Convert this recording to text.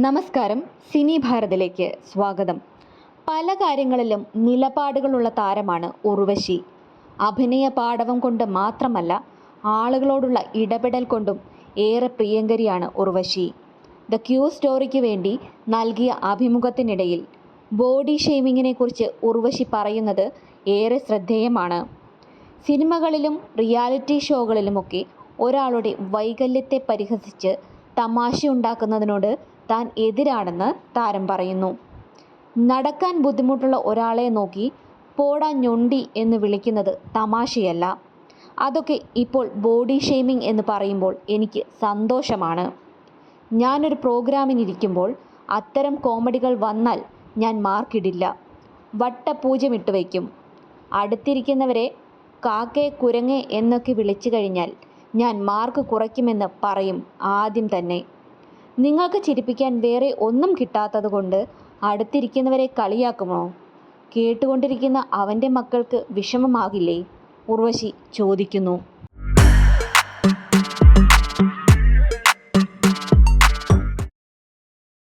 നമസ്കാരം സിനി ഭാരതിലേക്ക് സ്വാഗതം. പല കാര്യങ്ങളിലും നിലപാടുകളുള്ള താരമാണ് ഉർവശി. അഭിനയ പാടവം കൊണ്ട് മാത്രമല്ല ആളുകളോടുള്ള ഇടപെടൽ കൊണ്ടും ഏറെ പ്രിയങ്കരിയാണ് ഉർവശി. ദ ക്യൂ സ്റ്റോറിക്ക് വേണ്ടി നൽകിയ അഭിമുഖത്തിനിടയിൽ ബോഡി ഷെയ്മിങ്ങിനെ കുറിച്ച് ഉർവശി പറയുന്നത് ഏറെ ശ്രദ്ധേയമാണ്. സിനിമകളിലും റിയാലിറ്റി ഷോകളിലുമൊക്കെ ഒരാളുടെ വൈകല്യത്തെ പരിഹസിച്ച് തമാശയുണ്ടാക്കുന്നതിനോട് താൻ എതിരാണെന്ന് താരം പറയുന്നു. നടക്കാൻ ബുദ്ധിമുട്ടുള്ള ഒരാളെ നോക്കി പോടാ ഞൊണ്ടി എന്ന് വിളിക്കുന്നത് തമാശയല്ല. അതൊക്കെ ഇപ്പോൾ ബോഡി ഷെയ്മിങ് എന്ന് പറയുമ്പോൾ എനിക്ക് സന്തോഷമാണ്. ഞാനൊരു പ്രോഗ്രാമിനിരിക്കുമ്പോൾ അത്തരം കോമഡികൾ വന്നാൽ ഞാൻ മാർക്കിടില്ല. വട്ടപൂജ്യമിട്ട് വയ്ക്കും. അടുത്തിരിക്കുന്നവരെ കാക്കേ കുരങ്ങേ എന്നൊക്കെ വിളിച്ചു കഴിഞ്ഞാൽ ഞാൻ മാർക്ക് കുറയ്ക്കുമെന്ന് പറയും ആദ്യം തന്നെ. നിങ്ങൾക്ക് ചിരിപ്പിക്കാൻ വേറെ ഒന്നും കിട്ടാത്തത് കൊണ്ട് അടുത്തിരിക്കുന്നവരെ കളിയാക്കുമോ? കേട്ടുകൊണ്ടിരിക്കുന്ന അവന്റെ മക്കൾക്ക് വിഷമമാകില്ലേ? ഉർവശി ചോദിക്കുന്നു.